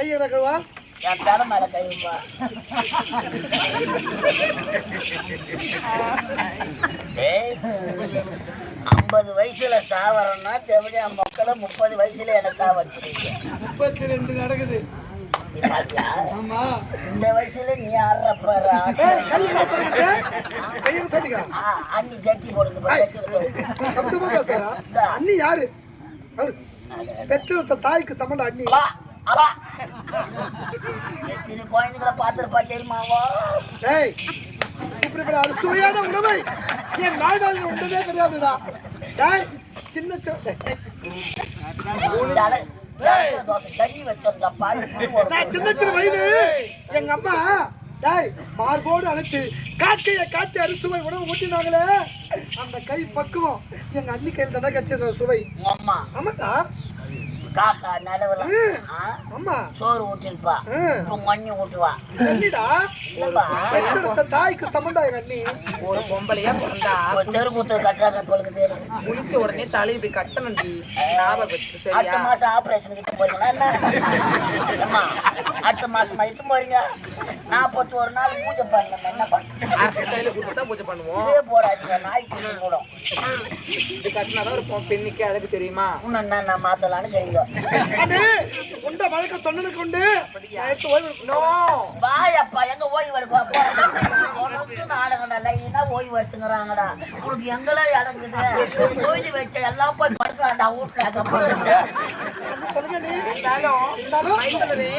கையை இறக்கவா என் தலை மேல கை வைப்பா. ஐம்பது வயசுல சாவறோம்னா தேவையா மக்களை முப்பது வயசுல என்ன சாவடிச்சிருக்கீங்க? முப்பத்தி ரெண்டு நடக்குது. இந்த வயசுல நீ ஆடுற பாரு ஆட்டம். ஏய், கையை இறக்க கையை தட்டிக்க ஆ, அண்ணி ஜட்டி போடுங்க அண்ணி யாரு? பெற்றெடுத்த தாய்க்கு சம்மந்த அண்ணி. வா, வா. எத்தனை குழந்தைகளை பார்த்திருப்பா தெரியுமாவா டேய் இப்படிப்பட்ட ஒரு சுவையான உணவை என் நாடாளில் உண்டதே கிடையாதுடா. டேய் சின்ன சின்ன சின்ன வயது எங்க அம்மா டேய் மார்போடு அழைத்து காக்கைய காட்டி அரிசுவை உணவு ஊட்டினாங்களே. அந்த கை பக்குவம் எங்க அண்ணி கையில் தானே கிடைச்சது சுவை. அம்மா. ஆமாட்டா காக்கா நிலவுல சோறு ஊட்டிருப்பா மண்ணி ஊட்டுவா. தாய்க்கு எங்க அண்ணி ஒரு பொம்பளையா பிறந்தா. ஒரு தெருக்கூத்து கட்டுறாங்க தொழுக்கு தெரியுது குளிச்ச உடனே தலையை இப்படி கட்டணும். ஞாபகம் அடுத்த மாசம் ஆபரேஷன் கிட்ட போறீங்களா என்ன? அம்மா அடுத்த மாசம் இட்டு போறீங்க? நாற்பத்தி ஒரு நாள் பூஜை பண்ணணும் என்ன கையில கொடுத்து பூஜை பண்ணுவோம். இதே போடாதீங்க நாய் துணி கூட இது கட்டினாதான் ஒரு பெண்ணுக்கு அழகு தெரியுமா? என்ன நான் மாத்தலான்னு தெரியுங்க அண்ணே உண்ட வழக்க ஓய்வு நோ. வாயப்பா எங்க ஓய்வு எடுப்பா நாடகம் நல்லா ஓய்வு எடுத்துங்கிறாங்கடா. உனக்கு எங்கெல்லாம் இறங்குது? ஓய்வு வச்ச எல்லாம் போய் படுக்கலாம்டா வீட்டுல. சொல்லுங்க நீ இருந்தாலும் மைந்தனரே,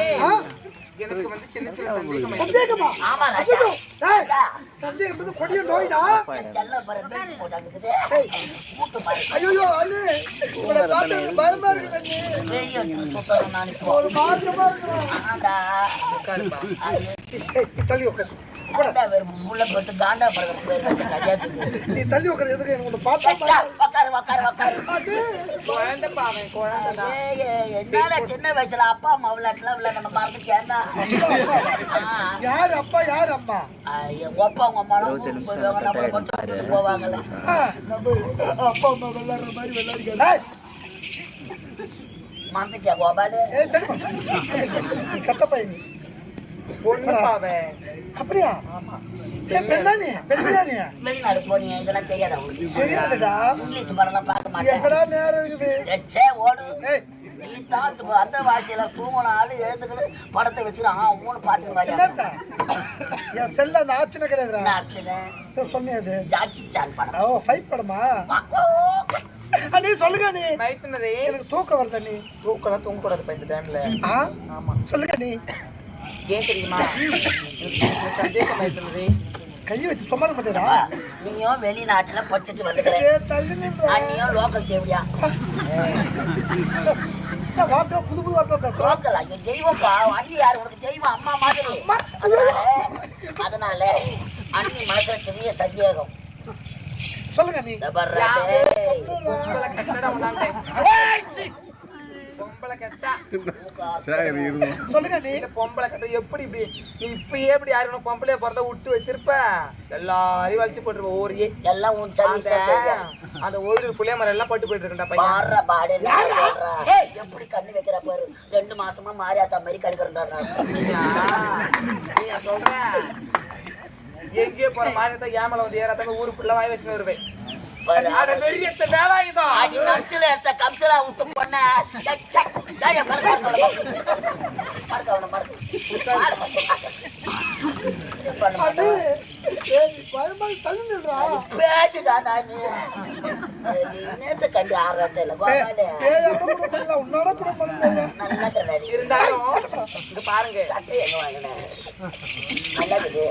எனக்கு வந்து சின்ன சின்ன சந்தேகம்? இருக்கு. சந்தேகமா? ஆமா ராஜா. டேய் ராஜா, சந்தேகம் என்பது கொடிய நோய்டா? செல்ல பாரு பெல்ட் போட்டாக்குது கூட்டு பாரு. ஐயோ அண்ணே. உங்களை பார்த்து எனக்கு பயமா இருக்குது அண்ணே. பெரிய எடுத்து சுத்தணும் நான் இப்போ ஒரு மார்க்கமா இருக்கிறோம் ஆண்டா உட்காருப்பா. ஏய், நீ தள்ளி உட்காரு. முள்ள போட்டு காண்டா பழக்கம் பேர் வச்ச நீ தள்ளி உட்காரு எதுக்கு எனக்கு பார்த்தா அவன், குழந்தைதான். ஏய், ஏய், என்னடா சின்ன வயசுல அப்பா அம்மா விளையாட்டுல விளையாட மறந்துட்டேன்னா யாரு அப்பா யாரு அம்மா? எங்க அப்பா உங்க அம்மாலாம் ஊருக்கு போயிடுவாங்க நம்மளை விட்டுட்டு போவாங்கல்ல. நம்ம அப்பா அம்மா விளையாடுற மாதிரி விளையாடிக்க ஏய், மறந்துட்டியா கோபாலு. கட்ட பையன். நீ. பொண்ணுப்பா அவன். அப்படியா? நீ நீ வெளிநாடு போனீங்க இதெல்லாம் தெரியாதா உங்களுக்கு? தெரியாதுடா. இங்கிலீஷ் படம்லாம் பார்க்க மாட்டேன். நேரம் இருக்குது? எச்சே ஓடு. நீ அந்த வாசியில தூங்கின ஆளு எழுந்துக்கிட்டு படத்தை ஆ மூணு பாத்துக்கு என்னத்தா? என் செல்ல அந்த ஆப்ஷனே இதோ சொன்னியது ஜாக்கி சான் படம். ஓ ஃபைட் படமா? அண்ணே சொல்லுங்க நீ. எனக்கு தூக்கம் வருது நீ? தூக்கலாம் தூங்கக்கூடாதுப்பா இந்த டைம்ல ஆ? சொல்லுங்க நீ. ஏன் தெரியுமா? சந்தேகம் மைந்தனரே. கையை வச்சு சுமார மாட்டேடா நீயும் வெளிநாட்டுல படிச்சுட்டு வந்துக்கிற. ஏ தள்ளி நின்றா அண்ணியும் லோக்கல் தேவையா வார்த்தை? புது புது வார்த்தை லோக்கல் ஐயோ தெய்வம்ப்பா. அண்ணி யாரு? உனக்கு தெய்வம் அம்மா மாதிரி. அதனால அதனால அண்ணி மனசுல பெரிய சந்தேகம். சொல்லுங்க நீ. பொம்பளை. சொல்லுங்க நீ பொம்பளை கட்ட எப்படி இப்படி நீ இப்பயே இப்படி யாரும் பொம்பளைய பிறந்தா விட்டு வச்சிருப்ப? எல்லாரையும் வலிச்சு போட்டுருப்ப ஊரையே. எல்லாம் உன் அந்த ஒரு புளிய மரம் எல்லாம் பட்டு போயிட்டு இருக்கா பையன். பாடுற பாடு எப்படி கண்ணு வைக்கிற பாரு. ரெண்டு மாசமா மாரியாத்தா மாதிரி கடுக்கிறா நீயா? நீயா சொல்ற? எங்கேயோ போற மாதிரி ஏமல வந்து ஏறாத்தாங்க ஊருக்குள்ள வாய் வச்சுன்னு வருவேன். பாருங்க. சட்டை எங்க வாங்கினேன் நல்லது.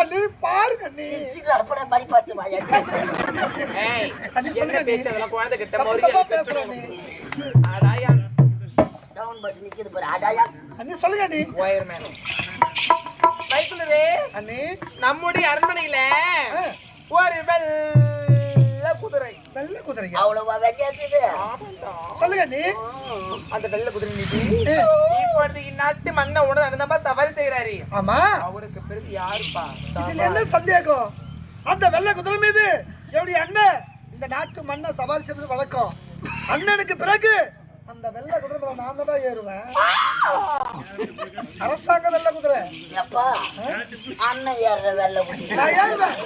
அண்ணே பாருங்க நீ சீக்கிரம் அடப்பட மணி பார்த்து வாயா. ஏய் அண்ணி என்ன சொல்லுங்க பேச்சு நீ. அதெல்லாம் குழந்தை கிட்ட தப்பு மொழியா தப்பா பேசுற நீ. அடாயா. டவுன் பஸ் நிக்குது பாரு அடாயா. அண்ணே சொல்லுங்க நீ. ஒயர் மேன் மைத்துனரே அண்ணே நம்முடைய அரண்மனையில. ஒரு வெள்ள குதிரை. நல்ல குதிரைங்க அவ்வளவா ஆமாண்டா. சொல்லுங்க நீ. அந்த வெள்ள குதிரை ஏய், இப்பொழுது இந்நாட்டு மண்ணை அந்த நம்பர் சவாரி செய்யறாரு ஆமா. அவருக்கு பிறகு யாருப்பா? இதுல என்ன சந்தேகம்? அந்த வெள்ளை குதிரை மீது எப்படி அண்ணன் இந்த நாட்டு மண்ணை சவாரி செய்வது வழக்கம்? அண்ணனுக்கு பிறகு அந்த வெள்ளை குதிரை நான் தான் ஏறுவேன். அரசாங்க வெள்ள குதிரை. எப்பா? அண்ணன் ஏறுற வெள்ள குட்டி நான் ஏறுவேன்.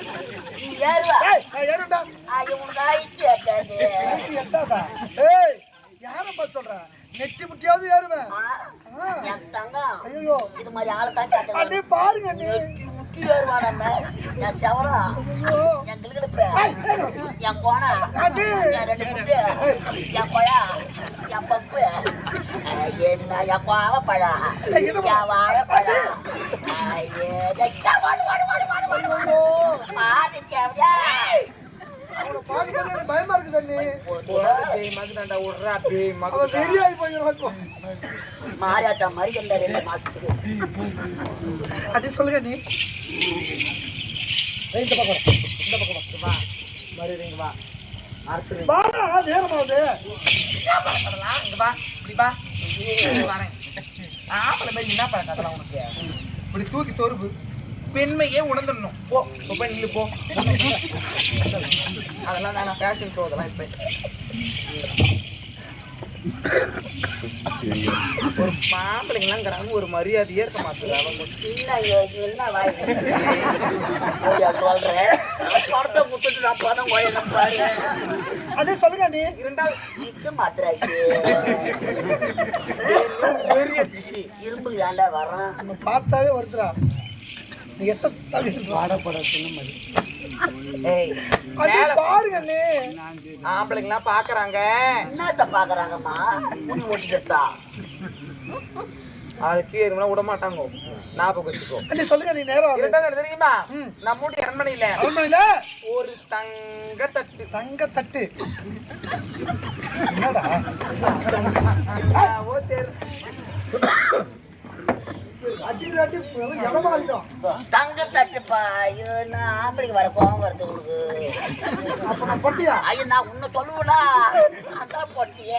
நீ ஏறுவா? ஏய் நான் ஏறுடா அது உனக்கு எட்டாது ஏய் யார பார்த்து சொல்ற? நெட்டி முட்டியாவது ஏறுவேன். ஐயோ இது மாதிரி ஆளை அண்ணே பாருங்க நெட்டி முட்டி ஏறுவா நம்ம. என் செவரம். ஐயோ என் கிளுகிழப்பு. என் கோணா என் ரெண்டு முட்டு. என் கொழா. என் பப்பு. என்ன என் கோவப்பழம்? என் ஓடு, ஓடு, ஓடு, ஓடு, ஓடு, ஓடு. பாரு, தேவையா? அவனை பார்க்கும்போது எனக்கு பயமா இருக்குது அண்ணே. பேய் மகுதாண்டா விட்றா பேய் மகுதா வெறியாகி போயிருவான் மாரியாத்தா இந்த ரெண்டு மாசத்துக்கு? அண்ணே சொல்லுங்க நீ இந்த பக்கம் வா. இந்த பக்கம் வா. வா. மறுபடியும் வா. நேரமாவது என்ன அதெல்லாம்? உனக்கு? இப்படி தூக்கி சொருப்பு பெண்மையே உணர்ந்துடணும். போ இப்போ போய் நில்லு போ. அதெல்லாம் வேணாம் ஃபேஷன் ஷோ அதெல்லாம் இப்போ. ஒரு மாப்பிள்ளைங்களாங்கிறாங்க ஒரு மரியாதையே இருக்க நான் பாரு. அண்ணே சொல்லுங்க அண்ணே. இரண்டாவது. நிக்க மாத்திராச்சு பெரிய இரும்பு ஏன்டா வர்றான்? பார்த்தாவே வருதுடா. ஆம்பளைங்களாம் பாக்குறாங்க. என்னத்த பாக்குறாங்கம்மா? முனி ஓட்டிக்கிட்டா? அது கீழே விட மாட்டாங்க. ஞாபகம் வச்சுக்கோ சொல்லுங்க நீ நேரம் என்ன தெரியுமா? நம்ம வீட்டு அரண்மனையில அரண்மனையில? ஒரு தங்க தட்டு தங்க தட்டு என்னடா? ஓ தெரு அடிக்கிற அடி வெறும் இடமா இருக்கும் தங்க தட்டுப்பா ஐயோ நான் ஆம்பளைக்கு வர கோவம் வருது உனக்கு பொட்டியா ஐயோ நான் உன்னை சொல்லுவனா அதான் பொட்டியே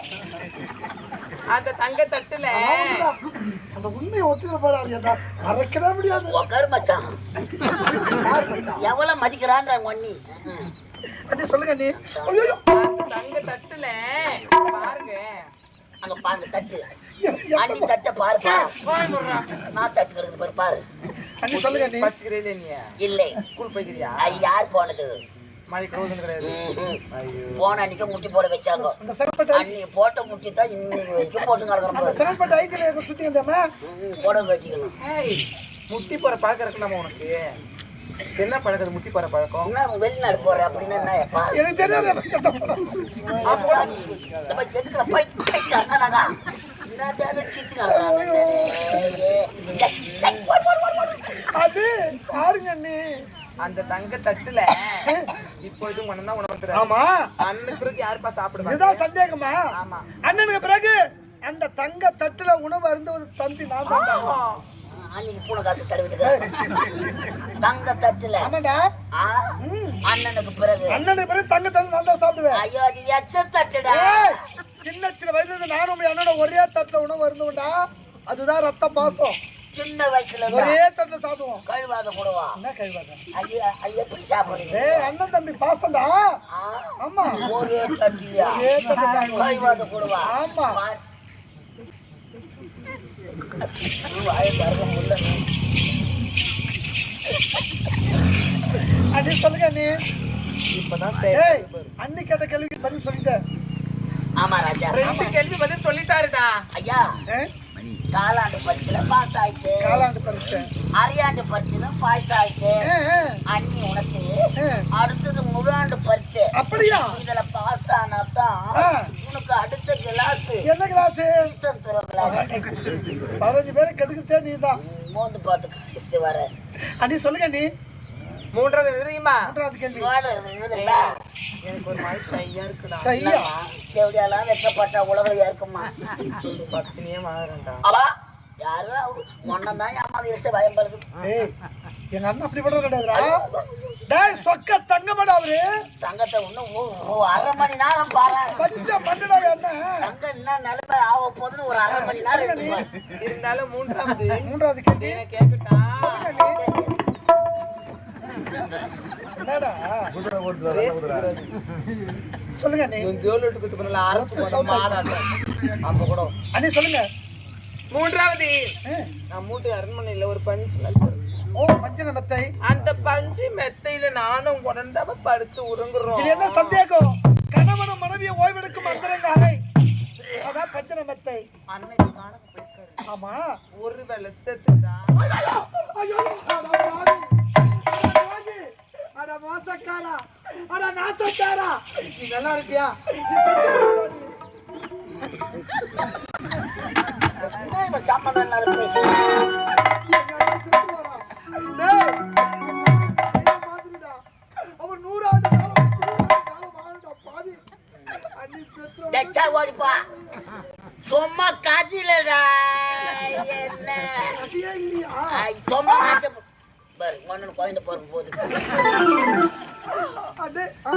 அந்த தங்க தட்டுல அந்த உண்மையை ஒத்துக்கிற போறாரு ஏன்டா மறக்கவே முடியாது உக்காரு மச்சான் எவ்வளவு மதிக்கிறான்ற ஒன்னி அண்ணே சொல்லுங்க அண்ணே தங்க தட்டுல பாருங்க. அங்க பாருங்க தட்டு அண்ணி தட்டை பாருப்பா. நான் தட்டு கிடக்குது பாரு பாரு. அண்ணே சொல்லுங்க நீ. இல்லை. ஸ்கூல் போய்க்கிறியா? அது யார் போனது? போன அன்னைக்கு முட்டி போட வச்சாங்க. அந்த சிறப்பட்ட அன்னி போட்ட முட்டி தான் இன்னைக்கு வரைக்கும் போட்டு ஐடியில் சுத்தி வந்தேம்மா ம்ஹும். போட வச்சுக்கணும். ஏய் முட்டி போற பழக்கம் இருக்குலாமா உனக்கு? என்ன பழக்கம் முட்டி போற பழக்கம்? வெளிநாடு போற அப்படின்னு எனக்கு தெரியாது அது பாருங்க அண்ணே. அந்த தங்க தட்டுல இப்பொழுதும் ஒண்ணு தான் உணவு ஆமா. அண்ணன் பிறகு யாருப்பா சாப்பிடுவாங்க? இதுதான் சந்தேகமா? ஆமா. அண்ணனுக்கு பிறகு அந்த தங்க தட்டுல உணவு அருந்துவது தம்பி நான் தான். அன்னைக்கு பூனை காசு தடவிட்டு தங்க தட்டுல. ஆமாடா ஆ, அண்ணனுக்கு பிறகு. அண்ணனுக்கு பிறகு தங்க தட்டு நான் தான் சாப்பிடுவேன். ஐயோ அது எச்ச தட்டுடா. சின்ன சின்ன வயசுல இருந்து நானும் அண்ணனோட ஒரே தட்டுல உணவு அருந்துவண்டா அதுதான் ரத்த பாசம் சின்ன வயசுல ஒரே தட்டுல சாப்பிடுவோம். கழுவாத கூடவா என்ன கழிவாங்க ஐயா எப்படி சாப்பிடுறீங்க ஏய் அண்ணன் தம்பி பாசம்டா. ஆமா. ஒரே தட்டுலையா? ஒரே தட்டுல சாப்பிடுவோம். கழுவாத கூடவா ஆமா. அண்ணி சொல்லுங்க அண்ணி. இப்பதான் அண்ணி கேட்ட கேள்விக்கு பதில் சொல்லிட்டேன். ஆமா ராஜா. ரெண்டு கேள்வி பதில் சொல்லிட்டாருடா. ஐயா? காலாண்டு பரீட்சையில பாஸ் ஆயிட்டு காலாண்டு பரீட்சை அரையாண்டு பரீட்சையில பாஸ் ஆயிட்டு அண்ணி உனக்கு. அடுத்தது முழாண்டு பரீட்சை அப்படியா? இதுல பாஸ் ஆனாதான் ஆ. உனக்கு அடுத்த கிளாஸ் என்ன கிளாஸ் துறை கிளாஸ் பதினஞ்சு பேரை கெடுக்கிறதே நீ தான் மோந்து பார்த்து கழிச்சுட்டு வர அண்ணி சொல்லுங்க அண்ணி. மூன்றாவது தெரியுமா மூன்றாவது கேள்வி. எனக்கு ஒரு மாதிரி ஷையா இருக்குடா. சரியா தேவையெல்லாம் வைக்கப்பட்ட உலகையா இருக்குமா பத்தினியே மாறுறேன்டா. அவா யாரு மொன்னதான் ஏமாதி வச்ச பயன்படுது. எங்க அண்ணன் அப்படி பண்றது கிடையாதுடா. டேய் சொக்க தங்கமாடா அவரு. தங்கத்தை இன்னும் ஒ- ஒ- அரை மணி நேரம் பாரு. பச்சை பண்ணுடா அண்ணன். தங்கம் என்ன நிலைமை ஆக போகுதுன்னு ஒரு அரை மணி நேரம். இருந்தாலும் மூன்றாவது மூன்றாவது கேள்வி. என்ன கேட்கட்டா. சொல்லுங்க அண்ணி. சொல்லுங்க. மூன்றாவது. நான் மூட்டு அரண்மனையில ஒரு பஞ்சு மெத்தை. ஓ மஞ்சள் மெத்தை? அந்த பஞ்சு மெத்தையில நானும் உடண்டாம படுத்து உறங்குறோம். என்ன சந்தேகம்? கணவனும் மனைவியை ஓய்வெடுக்கும் அந்தரங்க அறை அதான் பஞ்சன மெத்தை. அன்னைக்கு காண ஆமா. ஒரு வேலை செத்துட்டா அட மோசக்காரா அட நாசக்காரா. நீ நல்லா இருப்பியா செத்து ஓடிப்பா சும்மா காய்ச்சலடா என்ன? சும்மா பாரு ஒன்னு குழந்தை ஆ.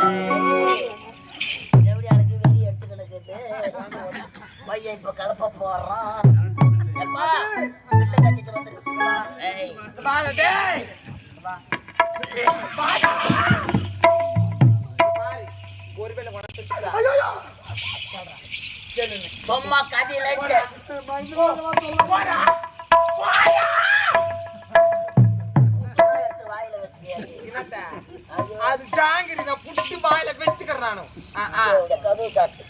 ஏய், எப்படி அழகு வெறி எடுத்து கிடக்குது? பையன் இப்ப கலப்ப போடுறான் எப்பா பிள்ளை கட்டிட்டு வந்துருக்கு ஏய் பாரு, டேய். சும்மா கதையில போடா. அது ஜாங்கிரி நான் புடிச்சு வாயில வச்சுக்கிறேன்? நானும். கதவு சாத்து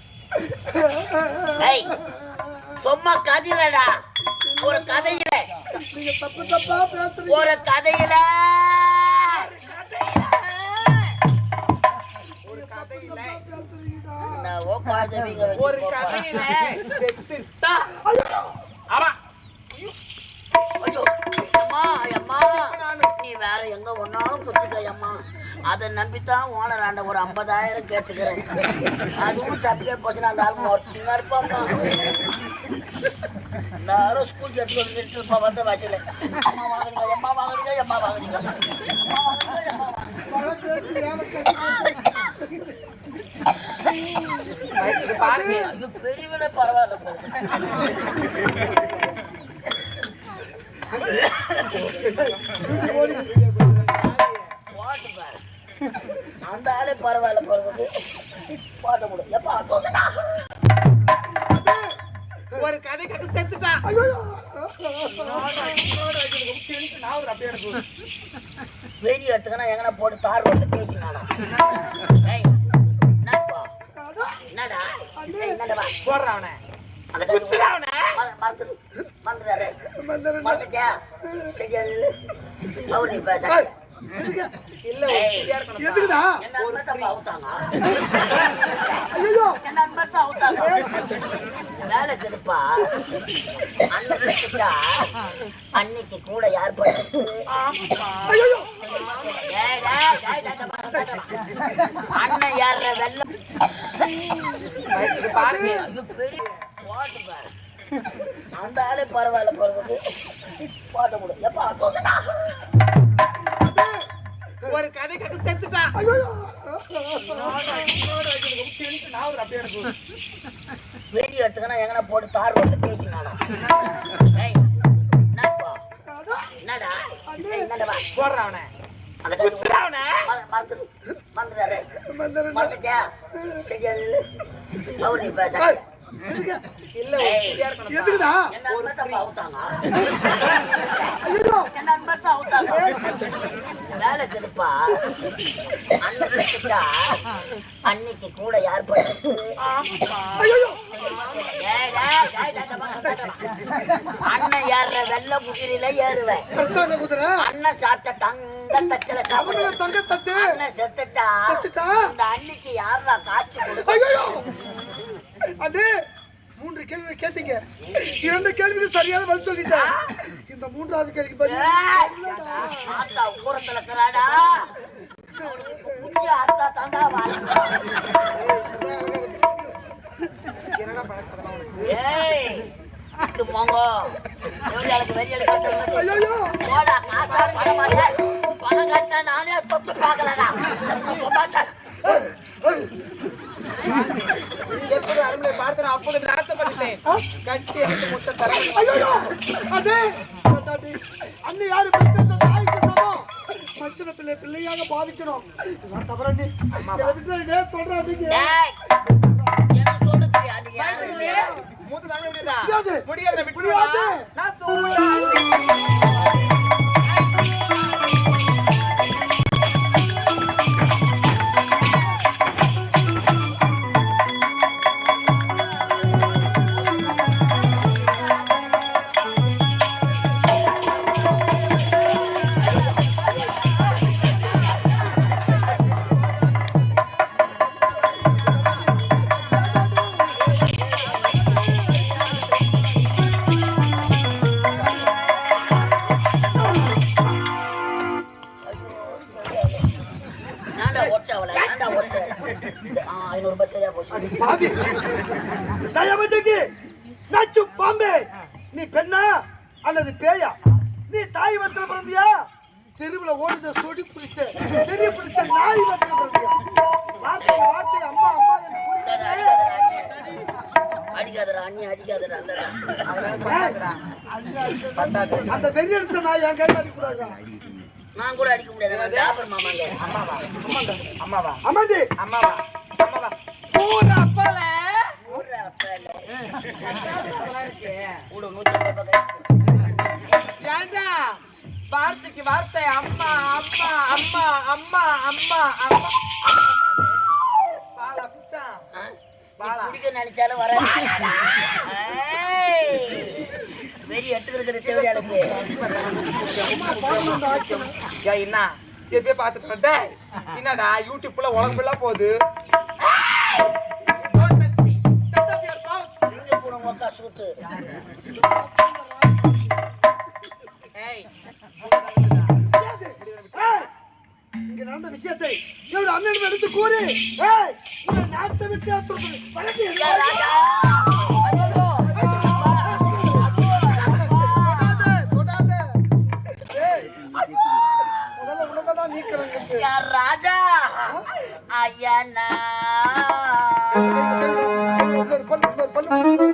சும்மா கதையிலடா ஒரு கதையில. ஒரு கதையில. ஒரு கதையில. நீ வேற எங்க ஒன்னாலும் குத்திக்க அம்மா அதை நம்பித்தான் ஓனர் ஆண்ட ஒரு ஐம்பதாயிரம் கேட்டுக்கிறேன். அதுவும் சப்பிக்கே போச்சுன்னா அந்த ஆள் மொத்தம் இருப்பாம்மா. எல்லாரும் ஸ்கூல் எடுத்து வந்து நிறுத்திருப்பா வந்த வாசல அம்மா வாங்குறீங்க அம்மா வாங்குறீங்க அம்மா வாங்குறீங்க பாருங்க பெரியவனே பரவாயில்ல. அந்த ஆளே பரவாயில்ல போகுது பாட்ட முடியும் எப்பா தோக்கடா ஒரு கதை கட்டு செத்துட்டா வெறி எடுத்துக்கனா எங்கனா போட்டு தார் ரோட்ல பேசினானா? என்னடா? என்னடா. போடுறான் அவனை. மறந்துடு மறந்துடாதே எதுக்குடா? ஐயோ வேலை கெடுப்பா அண்ணன் கெட்டுட்டா அன்னைக்கு கூட யார். அண்ணன் ஏறுற வெள்ளம். பாருங்க பெரிய பாரு. அந்த ஆளே பரவாயில்ல போறது பாட்ட முடியும் எப்பா தோக்கடா ஒரு கதை கட்டு செத்துட்டா. ஐயோ. வெறி எடுத்துக்கனா எங்கனா போட்டு தார் ரோட்ல பேசினானா? என்னடா? என்னடா? வா. போடுறான் அவனை. அந்த கை குத்துடா அவனை. மற- மறந்துடு மறந்துடாதே சரியா இல்லை அவரு பேச எதுக்குடா? அன்னைக்கு கூட யார். அண்ணன் ஏறுற வெள்ள குதிரையில ஏறுவேன். அண்ணன் சாப்பிட்ட தங்க தச்சல சாப்பிடுவேன். தங்க தட்டு? அண்ணன் செத்துட்டா. செத்துட்டா? இந்த அன்னைக்கு யாரா காட்சி கொடுக்க அது மூன்று கேள்வி கேட்டீங்க. இரண்டு கேள்விக்கு சரியான பதில் சொல்லிட்டேன். இந்த மூன்றாவது கேள்விக்கு பதில். ஆத்தா ஊரத்துல இருக்கிறாடா? குஞ்சு அத்தா தாண்டா ஏய் இது மோங்கோ. எவ்வளவு எனக்கு வெறி எடுக்க போடா காசா பணம் மாட்டே. பணம் கட்டினா நானே தொட்டு பார்க்கலடா. பார்த்தேன் அருமையை பார்த்து நான் அப்போது ஆசைப்பட்டேன் கட்டி எடுத்து முட்டை தர ஐயோ அடே! அடே அண்ணி யாரு பெற்ற தாய்க்கு சமம்? மச்சன பிள்ளை பிள்ளையாக பாவிக்கணும். இதெல்லாம் தவறண்டி சொல்றேன் நீங்க? சொல்றது அன்னைக்கு வத்திர பிறந்தியா தெருவுல ஓடுத சொடி பிடிச்ச தெரிய பிடிச்ச நாய் வத்திர பிறந்தியா வார்த்தை வார்த்தை அம்மா அம்மா என்று. அந்த வெறி எடுத்த நாய் என் கையில் அடிக்கூடாது நான் கூட அடிக்க முடியாது அம்மாவா? அமர்ந்து அம்மாவா? அம்மாவா? பூரா அப்பல. ஊர்ல அப்பல. ஏன்டா? வார்த்தைக்கு வார்த்தை. அம்மா அம்மா அம்மா அம்மா அம்மா அம்மா. பாலா பிச்சான் ஆ? நீ குடிக்க நினைச்சாலும் ஏய், வெறி எடுத்துக்கிறது தேவையா எனக்கு ஏய் என்ன எப்பயே பார்த்துட்டு என்னடா யூடியூப்ல உலகமெல்லாம் போகுது. Don't இங்க நடந்த விஷயத்தை என்னோட அண்ணன் எடுத்து கூறு ஏய் உன்னை நாட்டை விட்டு அத்துறது வழக்கு யா ராஜா ஐயோ தொடாதே, தொடாதே.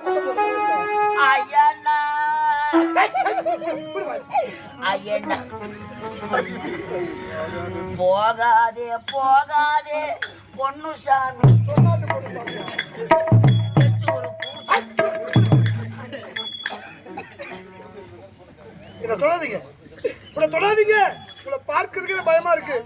போகாதே போகாதே. பொண்ணு சாமி. தொடாதீங்க. தொடாதீங்க. இவனை பார்க்கறதுக்கு பயமா இருக்கு.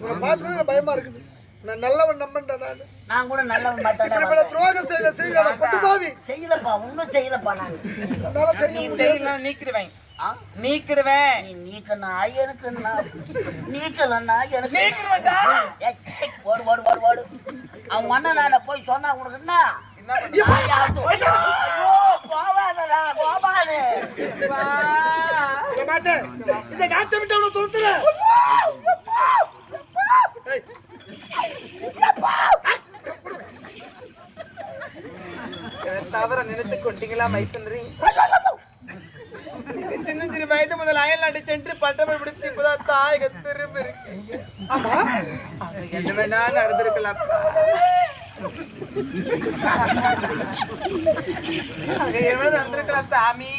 இவனை பார்க்கறதுக்கு பயமா இருக்குது. நான் நல்லவன் நம்பன்டா நான். நான் கூட நல்லவன் பார்த்தா துரோகம் செய்யல செய்யல பட்டு பாவி செய்யலப்பா ஒன்றும் செய்யலப்பா நான். என்னால செய்ய செய்யலாம் நீக்கிடுவேன். ஆ? நீக்கிடுவேன். நீ நீக்கனா எனக்கு நான் நீக்கலன்னா எனக்கு நீக்கிடுவேன்டா. ஓடு ஓடு ஓடு ஓடு. அவன் அண்ணன் நான் போய் சொன்னா உனக்கு என்ன? கோபாலடா, கோபாலு. இந்த நாட்டை விட்டு அவனை துரத்துற. ஏய், தவற நினைத்து கொண்டீங்களா மைத்தன்றி சின்ன சின்ன வயது முதல் அயல்நாட்டு சென்று பட்டமை பிடித்து இப்பதான் தாயக திரும்ப இருக்கு நடந்திருக்கலாம். சாமி.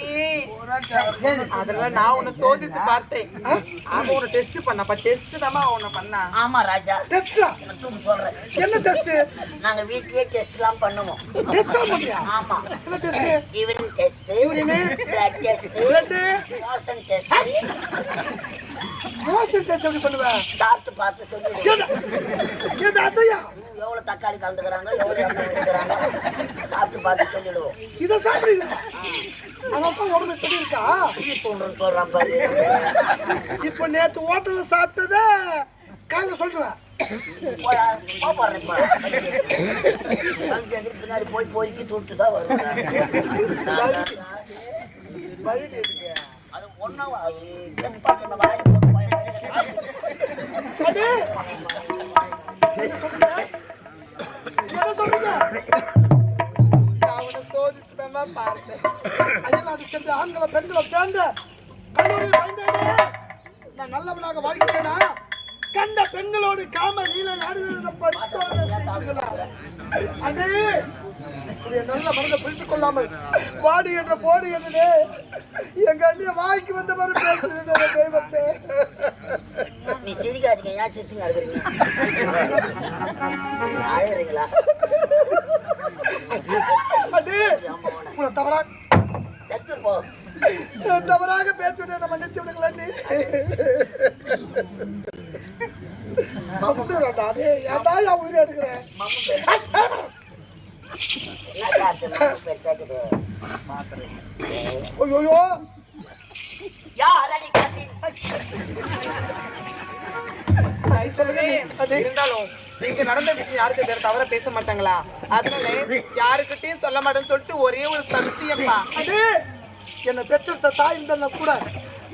அதெல்லாம் நான் உன்னை சோதித்து பார்த்தேன். ஆமா உன்னை டெஸ்ட் பண்ணப்ப டெஸ்ட் தாமா உன்னை பண்ணா. ஆமா ராஜா. டெஸ்டா சொல்றேன் என்ன டெஸ்ட் நாங்க வீட்லயே டெஸ்ட் எல்லாம் பண்ணுவோம். டெஸ்டா பண்ணியா ஆமா. என்ன test urine test urine? Blood test blood motion test motion test எப்படி பண்ணுவ? சாப்பிட்டு பார்த்து சொல்லிடுவோம் ஏடா, ஏடா அத்தையா எவ்வளவு தக்காளி கலந்துக்கிறாங்க கலந்துக்கிறாங்க சாப்பிட்டு பார்த்து சொல்லிடுவோம். இத சாப்பிடுறீங்க அதனால உடம்பு எப்படி இருக்கா தூண்டுன்னு சொல்றான் பாரு. இப்போ நேத்து ஹோட்டல்ல சாப்பிட்டத காலைல சொல்லுவேன் பின்னாடி போய் பொறுக்கி துட்டு தான் வருவேன் அது போய் அடே! என்ன சொல்றீங்க என்ன சொல்றீங்க நான் உன்னை சோதித்து தான் பார்த்தேன் அயல்நாடு சென்று ஆண்களை பெண்களை சேர்ந்த கல்லூரி பயந்தானே நான் நல்லவனாக வாழ்கிறேனா? கண்ட பெண்களோடு காம நீல நாடுகள அதே உடைய நல்ல மனதை புரிந்து கொள்ளாமல் வாடி என்ற போடு என்றே எங்க அண்ணிய வாய்க்கு வந்த மாதிரி பேசுறேன் தெய்வத்தை. நீ சிரிக்காதீங்க ஏன் சிரிச்சுங்க இருக்கிறீங்க அது உங்களை தவறா தவறாக பேசிவிட்டு நம்ம மன்னித்து விடுங்களேன் நீ அப்படியாடா, ஏன்டா என் உயிரை எடுக்கிறேன் பேச மாட்டாங்களா? அதனால யாருக்கிட்டையும் சொல்ல மாட்டேன்னு சொல்லிட்டு ஒரே ஒரு சத்தியம்மா அது என்னை பெற்றெடுத்த தாய் இருந்தா கூட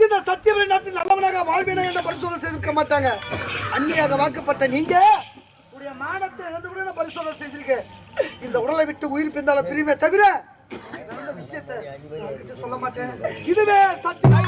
இந்த சத்தியம் நாட்டில் நல்லவனாக வாழ்வேன என்ற பரிசோதனை செய்திருக்க மாட்டாங்க. அந்நியாக வாக்குப்பட்ட நீங்க உடைய மானத்தை இழந்து கூட நான் பரிசோதனை செய்திருக்கேன். இந்த உடலை விட்டு உயிர் பிந்தால பிரிமே தவிர விஷயத்தை சொல்ல மாட்டேன். இதுவே சத்தியம்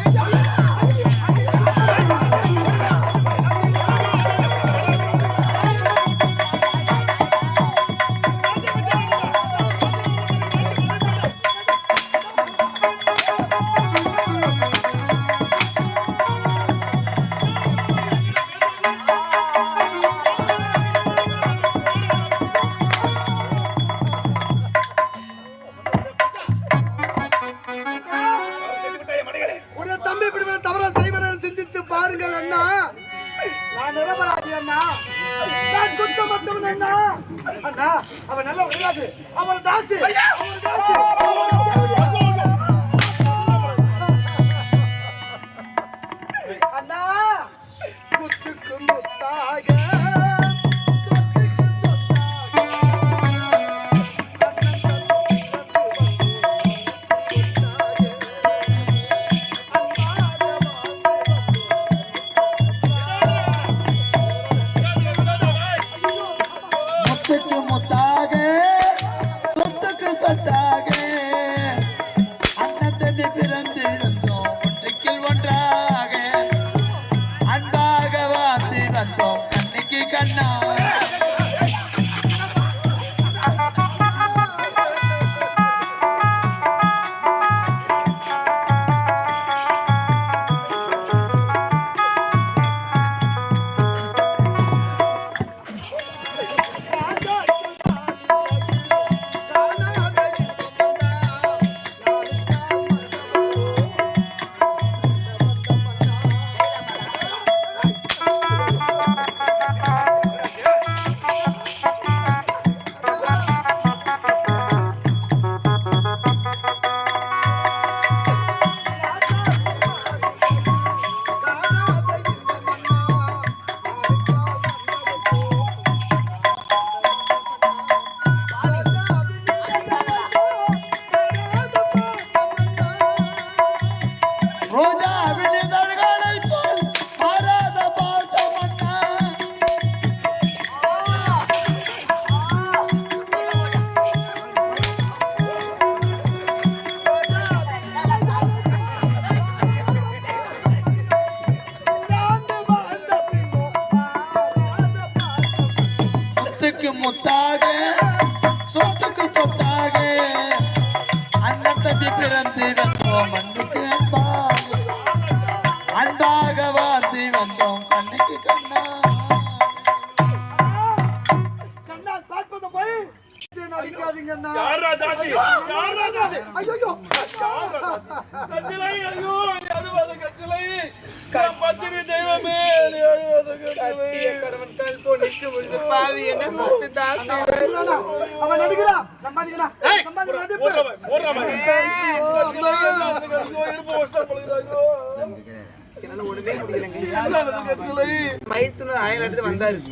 பிறந்து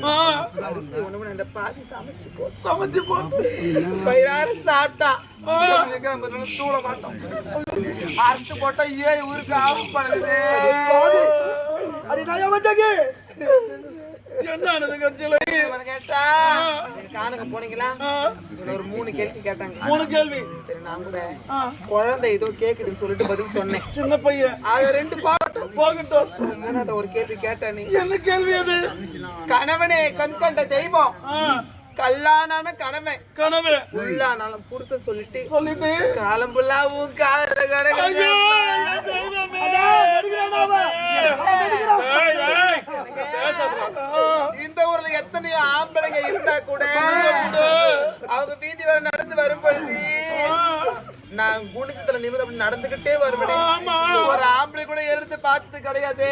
ஆ. பாதி சமைச்சு போ சமைச்சு போட்டு வயிறார சாப்பிட்டா தூள மாட்டோம் அறுத்து போட்டா ஏன் ஊருக்கு ஆஃப் பண்ணுது அடி நான் வந்தாங்க என்ன ஆனது கேட்டா காணுங்க போனீங்களா? ஒரு மூணு கேள்வி கேட்டாங்க. மூணு கேள்வி. சரி நான் கூட குழந்தை ஏதோ கேக்குதுன்னு சொல்லிட்டு பதில் சொன்னேன். சின்ன பையன். அது ரெண்டு பாட்டும் போகட்டும். மூணாவது ஒரு கேள்வி கேட்டானே. என்ன கேள்வி அது? கணவனே கண் கண்ட தெய்வம். கல்லானான கணவன். கனவு உள்ளானாலும் புருஷன் சொல்லிட்டு சொல்லிட்டு. காலம் கால நடிக்கிறான் ஏய், ஏய். இந்த ஊர்ல எத்தனையோ ஆம்பளைங்க இருந்தா கூட அவங்க வீதி வர நடந்து வரும் பொழுது நான் குனிச்சத்துல நிமிடம் அப்படி நடந்துகிட்டே வருவேன். ஒரு ஆம்பளை கூட எடுத்து பார்த்தது கிடையாது.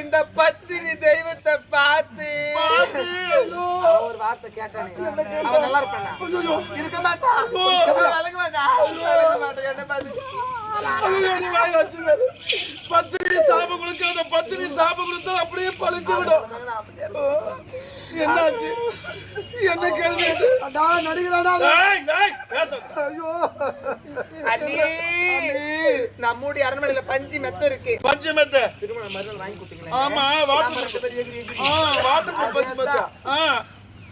இந்த பத்தினி தெய்வத்தை பார்த்து. ஒரு வார்த்தை கேட்டானே. அவன் நல்லா இருப்பானா? இருக்க மாட்டான் விளங்க மாட்டான் என்ன பார்த்து? பத்திரி சாபம் கொடுக்காத பத்திரி சாபம் கொடுத்தா அப்படியே பழிச்சு விடும். என்னாச்சு? என்ன கேள்வி? அடா நடிகராடா. ஐயோ. அண்ணி நம்முடைய அரண்மனையில பஞ்சு மெத்த இருக்கு. பஞ்சு மெத்த. திருமண மறுநாள் வாங்கி கொடுத்தீங்களா. ஆமா வாத்து பஞ்சு மெத்த. ஆ.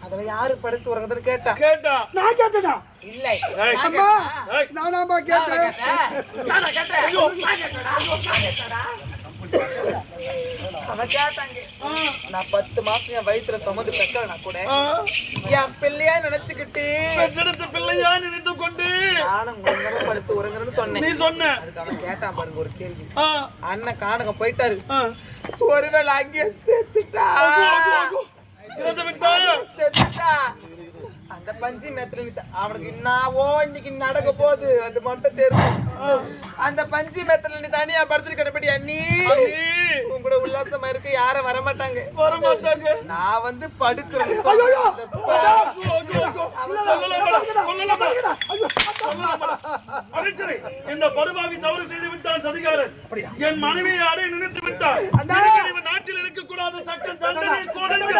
அதுல யாரு படுத்து உறங்குதுன்னு கேட்டா? கேட்டா. கேட்டேனா? இல்லை. அம்மா கேட்டேனா? நான் கேட்டேனா? அவன் கேட்டாங்க. நான் பத்து மாசம் என் வயித்துல சுமந்து பெற்றவனா கூட என் பிள்ளையா நினைச்சுக்கிட்டு. பெற்றெடுத்த பிள்ளையா நினைத்து கொண்டு. நானும் உறங்கணும் படுத்து உறங்குறேன்னு நீ சொன்னேன் சொன்ன. அதுக்கு அவன் கேட்டான் பாருங்க ஒரு கேள்வி. அண்ணன் காணகம் போயிட்டாரு. ஒருவேளை அங்கேயே செத்துட்டா செத்துட்டா அந்த பஞ்சு மேத்துல நித்த- அவனுக்கு என்னாவோ இன்னைக்கு நடக்க போகுது. அது மட்டும் தெரியும். அந்த பஞ்சு மேத்துல நீ தனியா படுத்துருக்கபடி அண்ணி. அண்ணி, உன் கூட உல்லாசமா இருக்கு யாரும் வர மாட்டாங்க வர மாட்டாங்க நான் வந்து படுக்கிறேன். இந்த படுபாவி தவறு செய்து விட்டான் சதிகாரன். என் மனைவியை அடைய நினைத்து விட்டான். நாட்டில் இருக்கக்கூடாத. தக்க தண்டனை கொடுங்கள்